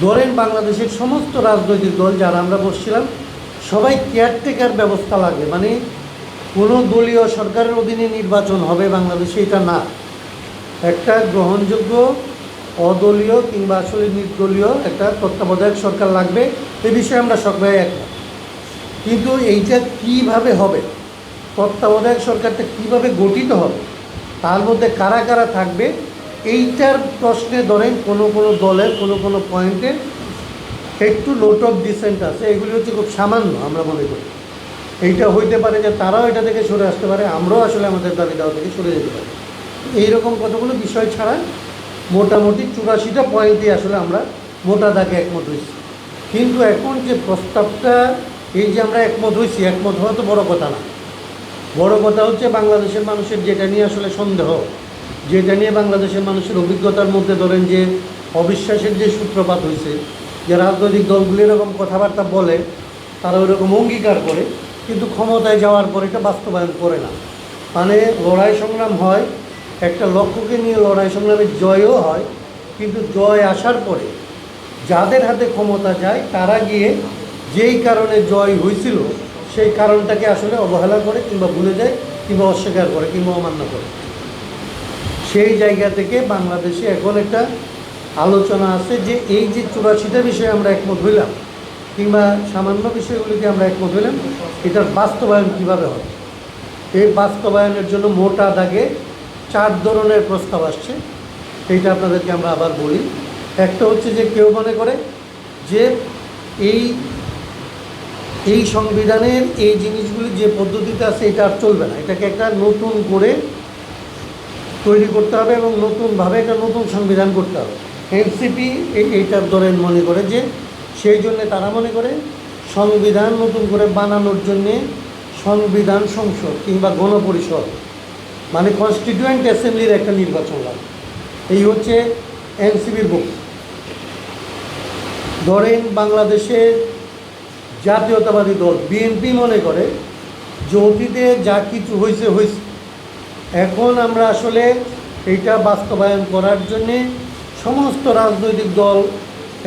ধরেন বাংলাদেশের সমস্ত রাজনৈতিক দল যারা আমরা বসছিলাম, সবাই কেয়ারটেকার ব্যবস্থা লাগে। মানে কোনো দলীয় সরকারের অধীনে নির্বাচন হবে বাংলাদেশে, এটা না। একটা গ্রহণযোগ্য, অদলীয় কিংবা আসলে নির্দলীয় একটা তত্ত্বাবধায়ক সরকার লাগবে, এ বিষয়ে আমরা সবাই একমত। কিন্তু এইটা কীভাবে হবে? তত্ত্বাবধায়ক সরকারটা কীভাবে গঠিত হবে? তার মধ্যে কারা কারা থাকবে? এইটার প্রশ্নে ধরেন কোনো কোনো দলের, কোনো কোনো পয়েন্টে একটু নোট অফ ডিসেন্ট আছে। এগুলি হচ্ছে খুব সামান্য, আমরা মনে করি। এইটা হইতে পারে যে তারাও এটা থেকে সরে আসতে পারে, আমরাও আসলে আমাদের দাবি দাওয়া থেকে সরে যেতে পারি। এইরকম কতগুলো বিষয় ছাড়া মোটামুটি চুরাশিটা পয়েন্টই আসলে আমরা মোটা দাগে একমত হয়েছি। কিন্তু এখন যে প্রস্তাবটা, এই যে আমরা একমত হয়েছি, একমত হওয়া তো বড় কথা না। বড় কথা হচ্ছে বাংলাদেশের মানুষের যেটা নিয়ে আসলে সন্দেহ। যেটা নিয়ে বাংলাদেশের মানুষের অভিজ্ঞতার মধ্যে ধরেন যে অবিশ্বাসের যে সূত্রপাত হয়েছে, যে রাজনৈতিক দলগুলি এরকম কথাবার্তা বলে, তারা ওরকম অঙ্গীকার করে, কিন্তু ক্ষমতায় যাওয়ার পর এটা বাস্তবায়ন করে না। মানে লড়াই সংগ্রাম হয়, একটা লক্ষ্যকে নিয়ে লড়াই সংগ্রামে জয়ও হয়, কিন্তু জয় আসার পরে যাদের হাতে ক্ষমতা যায়, তারা গিয়ে যেই কারণে জয় হয়েছিল, সেই কারণটাকে আসলে অবহেলা করে কিংবা ভুলে যায় কিংবা অস্বীকার করে কিংবা অমান্য করে। সেই জায়গা থেকে বাংলাদেশে এখন একটা আলোচনা আছে যে এই যে চুরাশিটা বিষয়ে আমরা একমত হইলাম, কিংবা সামান্য বিষয়গুলিতে আমরা একমত হইলাম, এটার বাস্তবায়ন কীভাবে হবে? এই বাস্তবায়নের জন্য মোটা দাগে চার ধরনের প্রস্তাব আসছে এইটা আপনাদেরকে আমরা আবার বলি। একটা হচ্ছে যে কেউ মনে করে যে এই এই সংবিধানের এই জিনিসগুলি যে পদ্ধতিতে আছে, এটা আর চলবে না। এটাকে একটা নতুন করে তৈরি করতে হবে এবং নতুনভাবে একটা নতুন সংবিধান করতে হবে। এনসিপি এইটার ধরেন মনে করে যে, সেই জন্য তারা মনে করে সংবিধান নতুন করে বানানোর জন্যে সংবিধান সংসদ কিংবা গণপরিষদ মানে কনস্টিটিউয়েন্ট অ্যাসেম্বলির একটা নির্বাচন লাগবে এই হচ্ছে এনসিপির বুক ধরেন বাংলাদেশের জাতীয়তাবাদী দল, বিএনপি মনে করে যে অতীতে যা কিছু হয়েছে হয়েছে এখন আমরা আসলে এইটা বাস্তবায়ন করার জন্যে সমস্ত রাজনৈতিক দল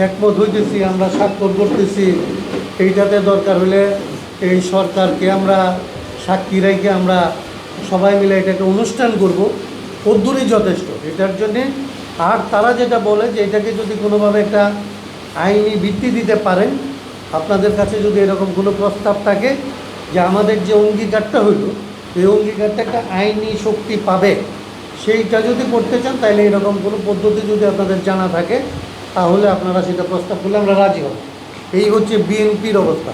একমত হইতেছি, আমরা স্বাক্ষর করতেছি। এইটাতে দরকার হলে এই সরকারকে আমরা সাক্ষী রেখে আমরা সবাই মিলে এটাকে অনুষ্ঠান করব। অদ্দূরই যথেষ্ট। এটার জন্যে আর তারা যেটা বলে যে এটাকে যদি কোনোভাবে একটা আইনি ভিত্তি দিতে পারেন, আপনাদের কাছে যদি এরকম কোনো প্রস্তাব থাকে যে আমাদের যে অঙ্গীকারটা হইল এই অঙ্গীকারটা একটা আইনি শক্তি পাবে। সেইটা যদি করতে চান, তাহলে এরকম কোনো পদ্ধতি যদি আপনাদের জানা থাকে, তাহলে আপনারা সেটা প্রস্তাব করলে আমরা রাজি হব। এই হচ্ছে বিএনপির অবস্থা।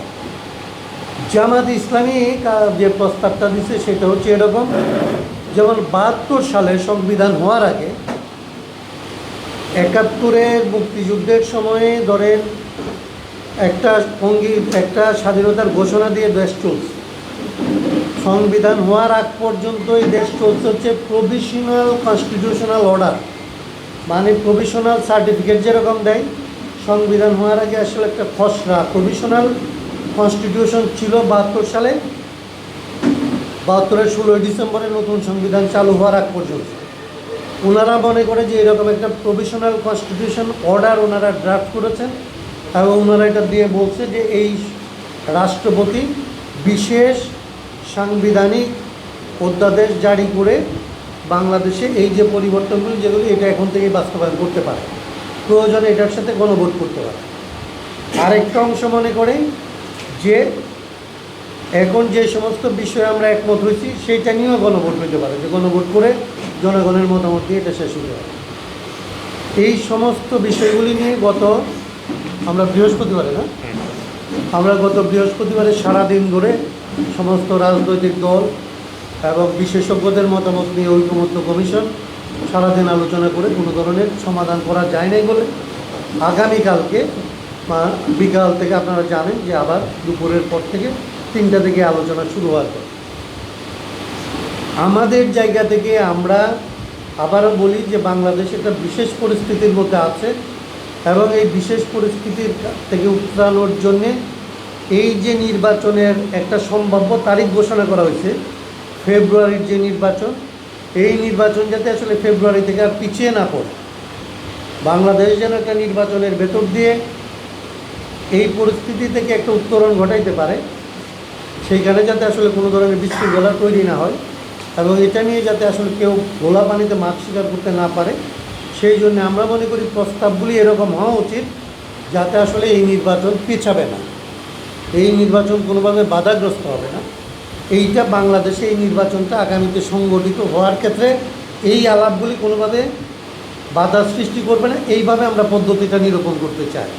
জামাত ইসলামী যে প্রস্তাবটা দিছে, সেটা হচ্ছে এরকম, যেমন বাহাত্তর সালে সংবিধান হওয়ার আগে একাত্তরের মুক্তিযুদ্ধের সময়ে ধরেন একটা অঙ্গী একটা স্বাধীনতার ঘোষণা দিয়ে দেশ চলছে। সংবিধান হওয়ার আগ পর্যন্ত এই দেশ চলছে হচ্ছে প্রভিশনাল কনস্টিটিউশনাল অর্ডার মানে প্রভিশনাল সার্টিফিকেট যেরকম দেয়, সংবিধান হওয়ার আগে আসলে একটা খসড়া প্রভিশনাল কনস্টিটিউশন ছিল বাহাত্তর সালে। বাহাত্তরের ষোলোই ডিসেম্বরে নতুন সংবিধান চালু হওয়ার আগ পর্যন্ত। ওনারা মনে করে যে এরকম একটা প্রভিশনাল কনস্টিটিউশন অর্ডার ওনারা ড্রাফট করেছেন এবং ওনারা এটা দিয়ে বলছে যে এই রাষ্ট্রপতি বিশেষ সাংবিধানিক অধ্যাদেশ জারি করে বাংলাদেশে এই যে পরিবর্তনগুলি যেগুলি, এটা এখন থেকেই বাস্তবায়ন করতে পারে। প্রয়োজনে এটার সাথে গণভোট করতে পারে। আরেকটা অংশ মনে করে যে, এখন যে সমস্ত বিষয়ে আমরা একমত হয়েছি, সেইটা নিয়েও গণভোট হইতে পারে। যে গণভোট করে জনগণের মতামত দিয়ে এটা শেষ হতে পারে। এই সমস্ত বিষয়গুলি নিয়ে গত, আমরা বৃহস্পতিবারে না? আমরা গত বৃহস্পতিবারে সারাদিন ধরে সমস্ত রাজনৈতিক দল এবং বিশেষজ্ঞদের মতামত নিয়ে ঐকমত্য কমিশন সারাদিন আলোচনা করে কোনো ধরনের সমাধান করা যায় নাই বলে আগামীকালকে বা বিকাল থেকে আপনারা জানেন যে আবার দুপুরের পর থেকে তিনটা থেকে আলোচনা শুরু হওয়ার আমাদের জায়গা থেকে আমরা আবারও বলি যে বাংলাদেশ একটা বিশেষ পরিস্থিতির মধ্যে আছে এবং এই বিশেষ পরিস্থিতির থেকে উত্তরানোর জন্যে এই যে নির্বাচনের একটা সম্ভাব্য তারিখ ঘোষণা করা হয়েছে, ফেব্রুয়ারির যে নির্বাচন, এই নির্বাচন যাতে আসলে ফেব্রুয়ারি থেকে আর পিছিয়ে না পড়ে, বাংলাদেশ যেন একটা নির্বাচনের ভেতর দিয়ে এই পরিস্থিতি থেকে একটা উত্তরণ ঘটাইতে পারে, সেইখানে যাতে আসলে কোনো ধরনের বিশৃঙ্খলা তৈরি না হয় এবং এটা নিয়ে যাতে আসলে কেউ গোলা পানিতে মাছ শিকার করতে না পারে, সেই জন্য আমরা মনে করি প্রস্তাবগুলি এরকম হওয়া উচিত যাতে আসলে এই নির্বাচন পিছাবে না। এই নির্বাচন কোনোভাবে বাধাগ্রস্ত হবে না। এইটা বাংলাদেশে এই নির্বাচনটা আগামীতে সংগঠিত হওয়ার ক্ষেত্রে এই আলাপগুলি কোনোভাবে বাধা সৃষ্টি করবে না। এইভাবে আমরা পদ্ধতিটা নিরূপণ করতে চাই।